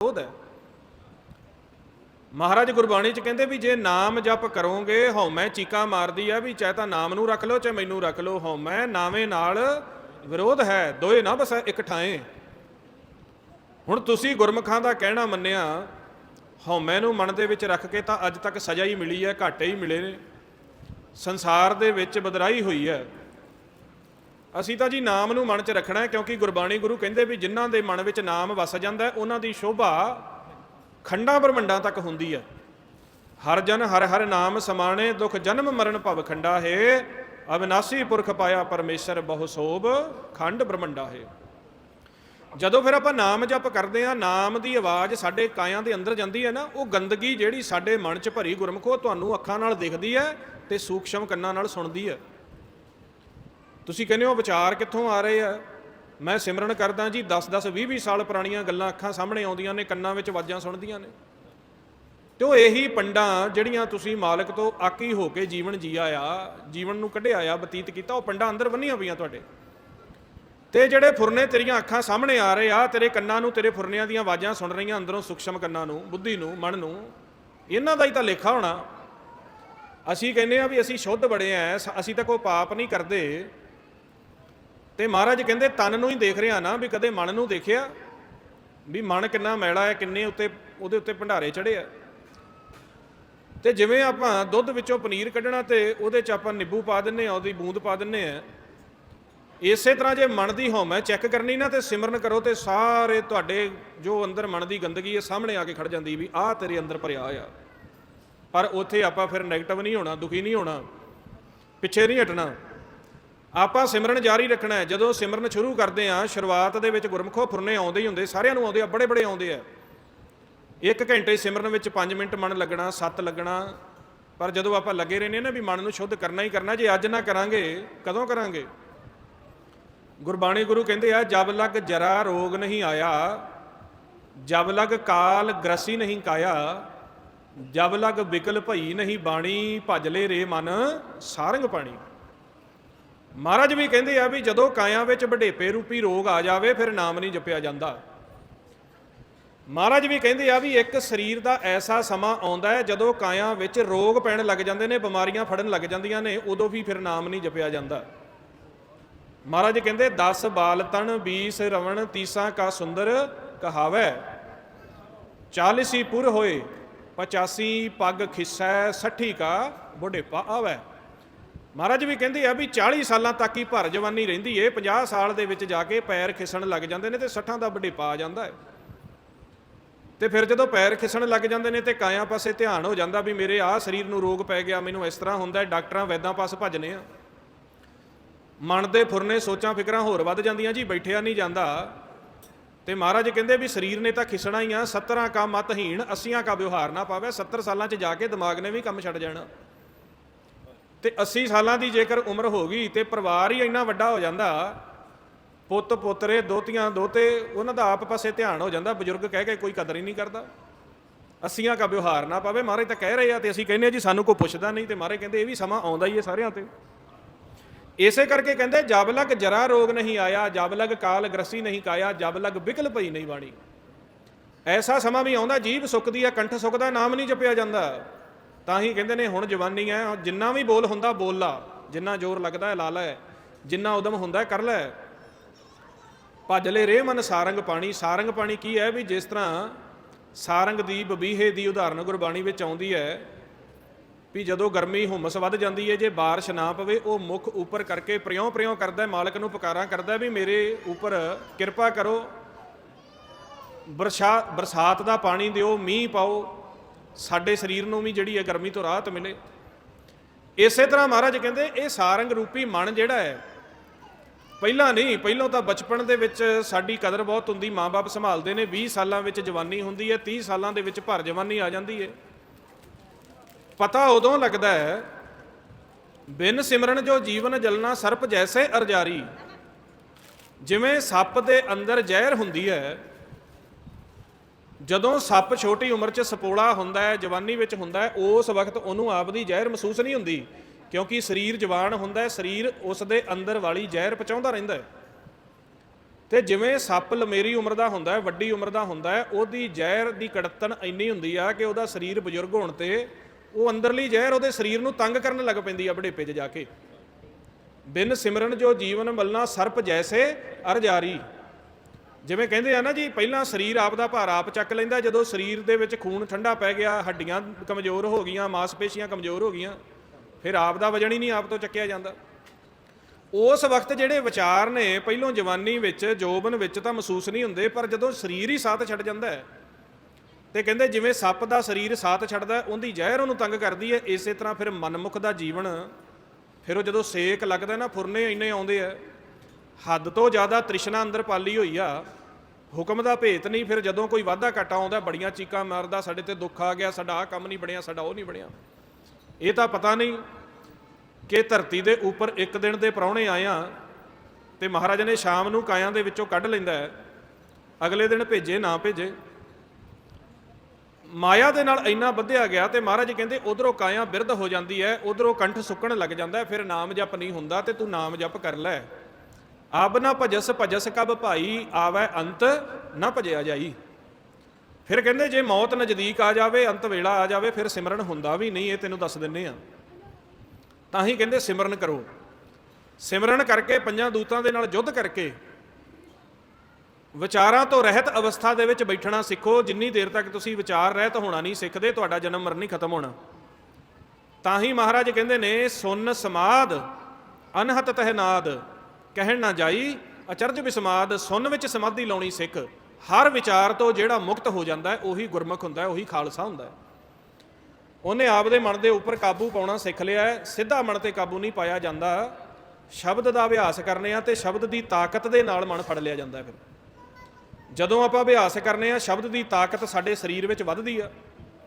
ਵਿਰੋਧ ਹੈ। ਮਹਾਰਾਜ ਗੁਰਬਾਣੀ ਚ ਕਹਿੰਦੇ ਵੀ ਜੇ ਨਾਮ ਜਪ ਕਰੋਗੇ, ਹਉਮੈ ਚੀਕਾ ਮਾਰਦੀ ਆ ਵੀ ਚਾਹੇ ਤਾਂ ਨਾਮ ਨੂੰ ਰੱਖ ਲਓ, ਚਾਹੇ ਮੈਨੂੰ ਰੱਖ ਲਓ, ਹਉਮੈ ਨਾਵੇਂ ਨਾਲ ਵਿਰੋਧ ਹੈ, ਦੋਏ ਨਾ ਬਸ ਇੱਕ ਠਾਏ। ਹੁਣ ਤੁਸੀਂ ਗੁਰਮੁਖਾਂ ਦਾ ਕਹਿਣਾ ਮੰਨਿਆ, ਹਉਮੈ ਨੂੰ ਮਨ ਦੇ ਵਿੱਚ ਰੱਖ ਕੇ ਤਾਂ ਅੱਜ ਤੱਕ ਸਜ਼ਾ ਹੀ ਮਿਲੀ ਹੈ, ਘਾਟੇ ਹੀ ਮਿਲੇ ਨੇ। ਸੰਸਾਰ ਦੇ ਵਿੱਚ ਬਦਰਾਈ ਹੋਈ ਹੈ। ਅਸੀਂ ਤਾਂ ਜੀ ਨਾਮ ਨੂੰ ਮਨ 'ਚ ਰੱਖਣਾ ਹੈ, ਕਿਉਂਕਿ ਗੁਰਬਾਣੀ ਗੁਰੂ ਕਹਿੰਦੇ ਵੀ ਜਿਨ੍ਹਾਂ ਦੇ ਮਨ ਵਿੱਚ ਨਾਮ ਵਸ ਜਾਂਦਾ ਹੈ, ਉਹਨਾਂ ਦੀ ਸ਼ੋਭਾ ਖੰਡਾਂ ਬ੍ਰਹਮੰਡਾਂ ਤੱਕ ਹੁੰਦੀ ਹੈ। ਹਰ ਜਨ ਹਰ ਹਰ ਨਾਮ ਸਮਾਣੇ, ਦੁਖ ਜਨਮ ਮਰਨ ਭਵ ਖੰਡਾ ਹੈ। ਅਵਿਨਾਸੀ ਪੁਰਖ ਪਾਇਆ ਪਰਮੇਸ਼ਰ ਬਹੁ ਸੋਭ, ਖੰਡ ਬ੍ਰਹਮੰਡਾ ਹੈ। ਜਦੋਂ ਫਿਰ ਆਪਾਂ ਨਾਮ ਜਪ ਕਰਦੇ ਆ ਨਾਮ ਦੀ ਆਵਾਜ਼ ਸਾਡੇ ਕਾਇਆਂ ਦੇ ਅੰਦਰ ਜਾਂਦੀ ਹੈ ਨਾ, ਉਹ ਗੰਦਗੀ ਜਿਹੜੀ ਸਾਡੇ ਮਨ 'ਚ ਭਰੀ ਗੁਰਮਖੋ ਤੁਹਾਨੂੰ ਅੱਖਾਂ ਨਾਲ ਦਿਖਦੀ ਹੈ ਤੇ ਸੂਖਸ਼ਮ ਕੰਨਾਂ ਨਾਲ ਸੁਣਦੀ ਹੈ। ਤੁਸੀਂ ਕਹਿੰਦੇ ਹੋ ਵਿਚਾਰ ਕਿੱਥੋਂ ਆ ਰਹੇ ਆ? ਮੈਂ ਸਿਮਰਨ ਕਰਦਾ ਜੀ 10 10 20 20 ਸਾਲ ਪੁਰਾਣੀਆਂ ਗੱਲਾਂ ਅੱਖਾਂ ਸਾਹਮਣੇ ਆਉਂਦੀਆਂ ਨੇ, ਕੰਨਾਂ ਵਿੱਚ ਆਵਾਜ਼ਾਂ ਸੁਣਦੀਆਂ ਨੇ। ਤੇ ਉਹ ਇਹੀ ਪੰਡਾਂ ਜਿਹੜੀਆਂ ਤੁਸੀਂ ਮਾਲਕ ਤੋਂ ਆਕੀ ਹੋ ਕੇ ਜੀਵਨ ਜੀਆ ਆ, ਜੀਵਨ ਨੂੰ ਕੱਢਿਆ ਆ, ਬਤੀਤ ਕੀਤਾ, ਉਹ ਪੰਡਾਂ ਅੰਦਰ ਬੰਨੀਆਂ ਪਈਆਂ ਤੁਹਾਡੇ। ਤੇ ਜਿਹੜੇ ਫੁਰਨੇ ਤੇਰੀਆਂ ਅੱਖਾਂ ਸਾਹਮਣੇ ਆ ਰਹੇ ਆ, ਤੇਰੇ ਕੰਨਾਂ ਨੂੰ, ਤੇਰੇ ਫੁਰਨਿਆਂ ਦੀਆਂ ਆਵਾਜ਼ਾਂ ਸੁਣ ਰਹੀਆਂ ਅੰਦਰੋਂ ਸੂਖਸ਼ਮ ਕੰਨਾਂ ਨੂੰ, ਬੁੱਧੀ ਨੂੰ, ਮਨ ਨੂੰ, ਇਹਨਾਂ ਦਾ ਹੀ ਤਾਂ ਲੇਖਾ ਹੋਣਾ। ਅਸੀਂ ਕਹਿੰਦੇ ਆ ਵੀ ਅਸੀਂ ਸ਼ੁੱਧ ਬੜੇ ਆ, ਅਸੀਂ ਤਾਂ ਕੋਈ ਪਾਪ ਨਹੀਂ ਕਰਦੇ। ਤੇ ਮਹਾਰਾਜ ਕਹਿੰਦੇ, ਤਨ ਨੂੰ ਹੀ ਦੇਖ ਰਿਹਾ ਨਾ ਵੀ ਕਦੇ ਮਨ ਨੂੰ ਦੇਖਿਆ ਵੀ ਮਨ ਕਿੰਨਾ ਮੈਲਾ ਹੈ, ਕਿੰਨੇ ਉੱਤੇ, ਉਹਦੇ ਉੱਤੇ ਭੰਡਾਰੇ ਚੜੇ ਆ। ਤੇ ਜਿਵੇਂ ਆਪਾਂ ਦੁੱਧ ਵਿੱਚੋਂ ਪਨੀਰ ਕੱਢਣਾ ਤੇ ਉਹਦੇ ਚ ਆਪਾਂ ਨਿੰਬੂ ਪਾ ਦਿੰਨੇ ਆ ਉਹਦੀ ਬੂੰਦ ਪਾ ਦਿੰਨੇ ਆ ਇਸੇ ਤਰ੍ਹਾਂ ਜੇ ਮਨ ਦੀ ਹਉਮੈ ਚੈੱਕ ਕਰਨੀ ਨਾ ਤੇ ਸਿਮਰਨ ਕਰੋ ਤੇ ਸਾਰੇ ਤੁਹਾਡੇ ਜੋ ਅੰਦਰ ਮਨ ਦੀ ਗੰਦਗੀ ਹੈ, ਸਾਹਮਣੇ ਆ ਕੇ ਖੜ ਜਾਂਦੀ ਵੀ ਆਹ ਤੇਰੇ ਅੰਦਰ ਭਰਿਆ ਆ। ਪਰ ਉੱਥੇ ਆਪਾਂ ਫਿਰ 네ਗੇਟਿਵ ਨਹੀਂ ਹੋਣਾ, ਦੁਖੀ ਨਹੀਂ ਹੋਣਾ, ਪਿੱਛੇ ਨਹੀਂ ਹਟਣਾ। ਆਪਾਂ ਸਿਮਰਨ ਜਾਰੀ ਰੱਖਣਾ ਹੈ। ਜਦੋਂ ਸਿਮਰਨ ਸ਼ੁਰੂ ਕਰਦੇ ਆ ਸ਼ੁਰੂਆਤ ਦੇ ਵਿੱਚ ਗੁਰਮਖੋ ਫੁਰਨੇ ਆਉਂਦੇ ਹੀ ਹੁੰਦੇ, ਸਾਰਿਆਂ ਨੂੰ ਆਉਂਦੇ ਆ, ਬੜੇ ਬੜੇ ਆਉਂਦੇ ਆ। ਇੱਕ ਘੰਟੇ ਸਿਮਰਨ ਵਿੱਚ 5 ਮਿੰਟ ਮਨ ਲੱਗਣਾ 7 ਲੱਗਣਾ, ਪਰ ਜਦੋਂ ਆਪਾਂ ਲੱਗੇ ਰਹਿੰਦੇ ਨਾ ਵੀ ਮਨ ਨੂੰ ਸ਼ੁੱਧ ਕਰਨਾ ਹੀ ਕਰਨਾ, ਜੇ ਅੱਜ ਨਾ ਕਰਾਂਗੇ, ਕਦੋਂ ਕਰਾਂਗੇ? ਗੁਰਬਾਣੀ ਗੁਰੂ ਕਹਿੰਦੇ ਆ, ਜਬ ਲਗ ਜਰਾ ਰੋਗ ਨਹੀਂ ਆਇਆ, ਜਬ ਲਗ ਕਾਲ ਗ੍ਰਸੀ ਨਹੀਂ ਕਾਇਆ, ਜਬ ਲਗ ਵਿਕਲ ਭਈ ਨਹੀਂ ਬਾਣੀ, ਭਜ ਰੇ ਮਨ, ਸਾਰੰਗ ਪਾਣੀ। ਮਹਾਰਾਜ ਵੀ ਕਹਿੰਦੇ ਆ ਵੀ ਜਦੋਂ ਕਾਇਆ ਵਿੱਚ ਵਡੇਪੇ ਰੂਪੀ ਰੋਗ ਆ ਜਾਵੇ, ਫਿਰ ਨਾਮ ਨਹੀਂ ਜਪਿਆ ਜਾਂਦਾ। ਮਹਾਰਾਜ ਵੀ ਕਹਿੰਦੇ ਆ ਵੀ ਇੱਕ ਸਰੀਰ ਦਾ ਐਸਾ ਸਮਾਂ ਆਉਂਦਾ ਹੈ, ਜਦੋਂ ਕਾਇਆ ਵਿੱਚ ਰੋਗ ਪੈਣ ਲੱਗ ਜਾਂਦੇ ਨੇ, ਬਿਮਾਰੀਆਂ ਫੜਨ ਲੱਗ ਜਾਂਦੀਆਂ ਨੇ, ਉਦੋਂ ਵੀ ਫਿਰ ਨਾਮ ਨਹੀਂ ਜਪਿਆ ਜਾਂਦਾ। ਮਹਾਰਾਜ ਕਹਿੰਦੇ 10 ਬਾਲ ਤਨ 20 ਰਵਣ ਤੀਸਾ ਕਾ ਸੁੰਦਰ ਕਹਾਵੈ। 40 ਪੁਰ ਹੋਏ 85 ਪੱਗ ਖਿਸੈ 60 ਕਾ ਬੁਢੇਪਾ ਆਵੈ। ਮਹਾਰਾਜ ਵੀ ਕਹਿੰਦੇ ਆ ਵੀ 40 ਸਾਲਾਂ ਤੱਕ ਹੀ ਭਰ ਜਵਾਨੀ ਰਹਿੰਦੀ ਏ 50 ਸਾਲ ਦੇ ਵਿੱਚ ਜਾ ਕੇ ਪੈਰ ਖਿਸਣ ਲੱਗ ਜਾਂਦੇ ਨੇ ਤੇ 60 ਦਾ ਬੁਢੇਪਾ ਆ ਜਾਂਦਾ ਹੈ ਤੇ ਫਿਰ ਜਦੋਂ ਪੈਰ ਖਿਸਣ ਲੱਗ ਜਾਂਦੇ ਨੇ ਤੇ ਕਾਇਆ ਪਾਸੇ ਧਿਆਨ ਹੋ ਜਾਂਦਾ ਵੀ ਮੇਰੇ ਆਹ ਸਰੀਰ ਨੂੰ ਰੋਗ ਪੈ ਗਿਆ, ਮੈਨੂੰ ਇਸ ਤਰ੍ਹਾਂ ਹੁੰਦਾ ਡਾਕਟਰਾਂ ਵੈਦਾਂ ਪਾਸ ਭੱਜਨੇ ਆ। ਮਨ ਦੇ ਫੁਰਨੇ ਸੋਚਾਂ ਫਿਕਰਾਂ ਹੋਰ ਵੱਧ ਜਾਂਦੀਆਂ, ਜੀ ਬੈਠਿਆ ਨਹੀਂ ਜਾਂਦਾ। ਤੇ ਮਹਾਰਾਜ ਕਹਿੰਦੇ ਵੀ ਸਰੀਰ ਨੇ ਤਾਂ ਖਿਸਣਾ ਹੀ ਆ 17 ਕਾ ਮਤਹੀਣ 80 ਕਾ ਵਿਵਹਾਰ ਨਾ ਪਾਵੇ 70 ਸਾਲਾਂ 'ਚ ਜਾ ਕੇ ਦਿਮਾਗ ਨੇ ਵੀ ਕੰਮ ਛੱਡ ਜਾਣਾ। ਤੇ 80 ਸਾਲਾਂ ਦੀ ਜੇਕਰ ਉਮਰ ਹੋ ਗਈ ਤੇ ਪਰਿਵਾਰ ਹੀ ਇੰਨਾ ਵੱਡਾ ਹੋ ਜਾਂਦਾ, ਪੁੱਤ, ਪੁੱਤਰੇ, ਦੋਤੀਆਂ, ਦੋਤੇ, ਉਹਨਾਂ ਦਾ ਆਪ ਪਾਸੇ ਧਿਆਨ ਹੋ ਜਾਂਦਾ, ਬਜ਼ੁਰਗ ਕਹਿ ਕੇ ਕੋਈ ਕਦਰ ਹੀ ਨਹੀਂ ਕਰਦਾ। 80 ਕਾ ਵਿਵਹਾਰ ਨਾ ਪਾਵੇ ਮਹਾਰਾਜ ਤਾਂ ਕਹਿ ਰਹੇ ਆ ਤੇ ਅਸੀਂ ਕਹਿੰਦੇ ਆ ਜੀ ਸਾਨੂੰ ਕੋਈ ਪੁੱਛਦਾ ਨਹੀਂ ਤੇ ਮਹਾਰਾਜ ਕਹਿੰਦੇ ਇਹ ਵੀ ਸਮਾਂ ਆਉਂਦਾ ਹੀ ਹੈ ਸਾਰਿਆਂ ਤੇ। ਇਸੇ ਕਰਕੇ ਕਹਿੰਦੇ ਜਬ ਲਗ ਜਰਾ ਰੋਗ ਨਹੀਂ ਆਇਆ, ਜਬ ਲਗ ਕਾਲ ਗ੍ਰਸੀ ਨਹੀਂ ਕਾਇਆ, ਜਬ ਲਗ ਵਿਕਲ ਪਈ ਨਹੀਂ ਬਾਣੀ। ਐਸਾ ਸਮਾਂ ਵੀ ਆਉਂਦਾ ਜੀਭ ਸੁੱਕਦੀ ਆ, ਕੰਠ ਸੁੱਕਦਾ, ਨਾਮ ਨਹੀਂ ਜਪਿਆ ਜਾਂਦਾ। ਤਾਂ ਹੀ ਕਹਿੰਦੇ ਨੇ, ਹੁਣ ਜਵਾਨੀ ਹੈ ਜਿੰਨਾ ਵੀ ਬੋਲ ਹੁੰਦਾ, ਬੋਲ ਲਾ। ਜਿੰਨਾ ਜ਼ੋਰ ਲੱਗਦਾ ਹੈ ਲਾ ਲੈ। ਜਿੰਨਾ ਉਦਮ ਹੁੰਦਾ ਕਰ ਲੈ। ਭੱਜ ਲੈ ਰੇ ਮਨ ਸਾਰੰਗ ਪਾਣੀ। ਸਾਰੰਗ ਪਾਣੀ ਕੀ ਹੈ ਵੀ ਜਿਸ ਤਰ੍ਹਾਂ ਸਾਰੰਗ ਦੀ ਬਬੀਹੇ ਦੀ ਉਦਾਹਰਨ ਗੁਰਬਾਣੀ ਵਿੱਚ ਆਉਂਦੀ ਹੈ ਵੀ ਜਦੋਂ ਗਰਮੀ ਹੁਮਸ ਵੱਧ ਜਾਂਦੀ ਹੈ ਜੇ ਬਾਰਿਸ਼ ਨਾ ਪਵੇ, ਉਹ ਮੁਖ ਉੱਪਰ ਕਰਕੇ ਪ੍ਰਿਉਂ ਪ੍ਰਿਉਂ ਕਰਦਾ ਮਾਲਕ ਨੂੰ ਪੁਕਾਰਾਂ ਕਰਦਾ ਵੀ ਮੇਰੇ ਉੱਪਰ ਕਿਰਪਾ ਕਰੋ। ਬਰਸ਼ਾ ਬਰਸਾਤ ਦਾ ਪਾਣੀ ਦਿਓ, ਮੀਂਹ ਪਾਓ। ਸਾਡੇ ਸਰੀਰ ਨੂੰ ਵੀ ਜਿਹੜੀ ਹੈ ਗਰਮੀ ਤੋਂ ਰਾਹਤ ਮਿਲੇ। ਇਸੇ ਤਰ੍ਹਾਂ ਮਹਾਰਾਜ ਕਹਿੰਦੇ, ਇਹ ਸਾਰੰਗ ਰੂਪੀ ਮਨ ਜਿਹੜਾ ਹੈ, ਪਹਿਲਾਂ ਨਹੀਂ, ਪਹਿਲਾਂ ਤਾਂ ਬਚਪਨ ਦੇ ਵਿੱਚ ਸਾਡੀ ਕਦਰ ਬਹੁਤ ਹੁੰਦੀ ਮਾਪੇ ਸੰਭਾਲਦੇ ਨੇ 20 ਸਾਲਾਂ ਵਿੱਚ ਜਵਾਨੀ ਹੁੰਦੀ ਹੈ 30 ਸਾਲਾਂ ਦੇ ਵਿੱਚ ਭਰ ਜਵਾਨੀ ਆ ਜਾਂਦੀ ਹੈ। ਪਤਾ ਉਦੋਂ ਲੱਗਦਾ ਹੈ, ਬਿਨ ਸਿਮਰਨ ਜੋ ਜੀਵਨ ਜਲਣਾ ਸਰਪ ਜੈਸੇ ਅਰਜਾਰੀ, ਜਿਵੇਂ ਸੱਪ ਦੇ ਅੰਦਰ ਜ਼ਹਿਰ ਹੁੰਦੀ ਹੈ ਜਦੋਂ ਸੱਪ ਛੋਟੀ ਉਮਰ 'ਚ ਸਪੋਲਾ ਹੁੰਦਾ ਹੈ, ਜਵਾਨੀ ਵਿੱਚ ਹੁੰਦਾ ਹੈ, ਉਸ ਵਕਤ ਉਹਨੂੰ ਆਪ ਦੀ ਜ਼ਹਿਰ ਮਹਿਸੂਸ ਨਹੀਂ ਹੁੰਦੀ, ਕਿਉਂਕਿ ਸਰੀਰ ਜਵਾਨ ਹੁੰਦਾ ਹੈ, ਸਰੀਰ ਉਸ ਦੇ ਅੰਦਰ ਵਾਲੀ ਜ਼ਹਿਰ ਪਹੁੰਚਾਉਂਦਾ ਰਹਿੰਦਾ ਹੈ। ਤੇ ਜਿਵੇਂ ਸੱਪ ਲਮੇਰੀ ਉਮਰ ਦਾ ਹੁੰਦਾ ਹੈ, ਵੱਡੀ ਉਮਰ ਦਾ ਹੁੰਦਾ ਹੈ, ਉਹਦੀ ਜ਼ਹਿਰ ਦੀ ਕੜਤਨ ਇੰਨੀ ਹੁੰਦੀ ਆ ਕਿ ਉਹਦਾ ਸਰੀਰ ਬਜ਼ੁਰਗ ਹੋਣ ਤੇ ਉਹ ਅੰਦਰਲੀ ਜ਼ਹਿਰ ਉਹਦੇ ਸਰੀਰ ਨੂੰ ਤੰਗ ਕਰਨ ਲੱਗ ਪੈਂਦੀ ਆ ਬੁਢੇਪੇ 'ਚ ਜਾ ਕੇ। ਬਿਨ ਸਿਮਰਨ ਜੋ ਜੀਵਨ ਮਲਣਾ ਸਰਪ ਜੈਸੇ ਅਰਜਾਰੀ ਜਿਵੇਂ ਕਹਿੰਦੇ ਆ ਨਾ ਜੀ, ਪਹਿਲਾਂ ਸਰੀਰ ਆਪ ਦਾ ਭਾਰ ਆਪ ਚੱਕ ਲੈਂਦਾ, ਜਦੋਂ ਸਰੀਰ ਦੇ ਵਿੱਚ ਖੂਨ ਠੰਡਾ ਪੈ ਗਿਆ, ਹੱਡੀਆਂ ਕਮਜ਼ੋਰ ਹੋ ਗਈਆਂ, ਮਾਸਪੇਸ਼ੀਆਂ ਕਮਜ਼ੋਰ ਹੋ ਗਈਆਂ, ਫਿਰ ਆਪ ਦਾ ਵਜਨ ਹੀ ਨਹੀਂ ਆਪ ਤੋਂ ਚੱਕਿਆ ਜਾਂਦਾ। ਉਸ ਵਕਤ ਜਿਹੜੇ ਵਿਚਾਰ ਨੇ, ਪਹਿਲੋਂ ਜਵਾਨੀ ਵਿੱਚ, ਜੋਬਨ ਵਿੱਚ ਤਾਂ ਮਹਿਸੂਸ ਨਹੀਂ ਹੁੰਦੇ, ਪਰ ਜਦੋਂ ਸਰੀਰ ਹੀ ਸਾਥ ਛੱਡ ਜਾਂਦਾ ਹੈ, ਤੇ ਕਹਿੰਦੇ ਜਿਵੇਂ ਸੱਪ ਦਾ ਸਰੀਰ ਸਾਥ ਛੱਡਦਾ ਉਹਦੀ ਜ਼ਹਿਰ ਉਹਨੂੰ ਤੰਗ ਕਰਦੀ ਹੈ, ਇਸੇ ਤਰ੍ਹਾਂ ਫਿਰ ਮਨਮੁਖ ਦਾ ਜੀਵਨ, ਫਿਰ ਉਹ ਜਦੋਂ ਸੇਕ ਲੱਗਦਾ ਨਾ, ਫੁਰਨੇ ਇੰਨੇ ਆਉਂਦੇ ਆ ਹੱਦ ਤੋਂ ਜ਼ਿਆਦਾ ਤ੍ਰਿਸ਼ਨਾ ਅੰਦਰ ਪਾਲੀ ਹੋਈ ਆ, ਹੁਕਮ ਦਾ ਭੇਤ ਨਹੀਂ, ਫਿਰ ਜਦੋਂ ਕੋਈ ਵਾਧਾ ਘਾਟਾ ਆਉਂਦਾ, ਬੜੀਆਂ ਚੀਕਾਂ ਮਾਰਦਾ, ਸਾਡੇ ਤੇ ਦੁੱਖ ਆ ਗਿਆ, ਸਾਡਾ ਆ ਕੰਮ ਨਹੀਂ ਬਣਿਆ, ਸਾਡਾ ਉਹ ਨਹੀਂ ਬਣਿਆ। ਇਹ ਤਾਂ ਪਤਾ ਨਹੀਂ ਕਿ ਧਰਤੀ ਦੇ ਉੱਪਰ ਇੱਕ ਦਿਨ ਦੇ ਪ੍ਰਾਹੁਣੇ ਆਇਆ ਤੇ ਮਹਾਰਾਜ ਨੇ ਸ਼ਾਮ ਨੂੰ ਕਾਇਆਂ ਦੇ ਵਿੱਚੋਂ ਕੱਢ ਲੈਂਦਾ ਹੈ। ਅਗਲੇ ਦਿਨ ਭੇਜੇ, ਨਾ ਭੇਜੇ। ਮਾਇਆ ਦੇ ਨਾਲ ਇੰਨਾ ਵਧਿਆ ਗਿਆ ਤੇ ਮਹਾਰਾਜ ਕਹਿੰਦੇ, ਉਧਰੋਂ ਕਾਇਆ ਬਿਰਧ ਹੋ ਜਾਂਦੀ ਹੈ, ਉਧਰੋਂ ਕੰਠ ਸੁੱਕਣ ਲੱਗ ਜਾਂਦਾ ਫਿਰ ਨਾਮ ਜਪ ਨਹੀਂ ਹੁੰਦਾ ਤੇ ਤੂੰ ਨਾਮ ਜਪ ਕਰ ਲੈ। ਆਬ ਨਾ ਭਜਸ ਭਜਸ ਕਬ ਭਾਈ, ਆਵੈ ਅੰਤ ਨਾ ਭਜਿਆ ਜਾਈ। ਫਿਰ ਕਹਿੰਦੇ, ਜੇ ਮੌਤ ਨਜ਼ਦੀਕ ਆ ਜਾਵੇ, ਅੰਤ ਵੇਲਾ ਆ ਜਾਵੇ, ਫਿਰ ਸਿਮਰਨ ਹੁੰਦਾ ਵੀ ਨਹੀਂ, ਇਹ ਤੈਨੂੰ ਦੱਸ ਦਿੰਨੇ ਆ। ਤਾਂ ਹੀ ਕਹਿੰਦੇ, ਸਿਮਰਨ ਕਰੋ। ਸਿਮਰਨ ਕਰਕੇ ਪੰਜਾਂ ਦੂਤਾਂ ਦੇ ਨਾਲ ਯੁੱਧ ਕਰਕੇ ਵਿਚਾਰਾਂ ਤੋਂ ਰਹਿਤ ਅਵਸਥਾ ਦੇ ਵਿੱਚ ਬੈਠਣਾ ਸਿੱਖੋ। ਜਿੰਨੀ ਦੇਰ ਤੱਕ ਤੁਸੀਂ ਵਿਚਾਰ ਰਹਿਤ ਹੋਣਾ ਨਹੀਂ ਸਿੱਖਦੇ, ਤੁਹਾਡਾ ਜਨਮ ਮਰਨ ਨਹੀਂ ਖਤਮ ਹੋਣਾ। ਤਾਂ ਹੀ ਮਹਾਰਾਜ ਕਹਿੰਦੇ ਨੇ, ਸੁਨ ਸਮਾਦ, ਅਨਹਤ ਤਹਿਨਾਦ ਕਹਿਣ ਨਾ ਜਾਈ, ਅਚਰਜ ਵਿਸਮਾਦ ਸੁਨ ਵਿੱਚ ਸਮਾਧੀ ਲਾਉਣੀ ਸਿੱਖ। ਹਰ ਵਿਚਾਰ ਤੋਂ ਜਿਹੜਾ ਮੁਕਤ ਹੋ ਜਾਂਦਾ ਹੈ, ਉਹੀ ਗੁਰਮੁਖ ਹੁੰਦਾ ਹੈ, ਉਹੀ ਖਾਲਸਾ ਹੁੰਦਾ ਹੈ। ਉਹਨੇ ਆਪਦੇ ਮਨ ਦੇ ਉੱਪਰ ਕਾਬੂ ਪਾਉਣਾ ਸਿੱਖ ਲਿਆ ਹੈ, ਸਿੱਧਾ ਮਨ ਤੇ ਕਾਬੂ ਨਹੀਂ ਪਾਇਆ ਜਾਂਦਾ। ਸ਼ਬਦ ਦਾ ਅਭਿਆਸ ਕਰਨੇ ਆ ਤੇ ਸ਼ਬਦ ਦੀ ਤਾਕਤ ਦੇ ਨਾਲ ਮਨ ਫੜ ਲਿਆ ਜਾਂਦਾ ਫਿਰ। ਜਦੋਂ ਆਪਾਂ ਅਭਿਆਸ ਕਰਨੇ ਆ, ਸ਼ਬਦ ਦੀ ਤਾਕਤ ਸਾਡੇ ਸਰੀਰ ਵਿੱਚ ਵੱਧਦੀ ਆ।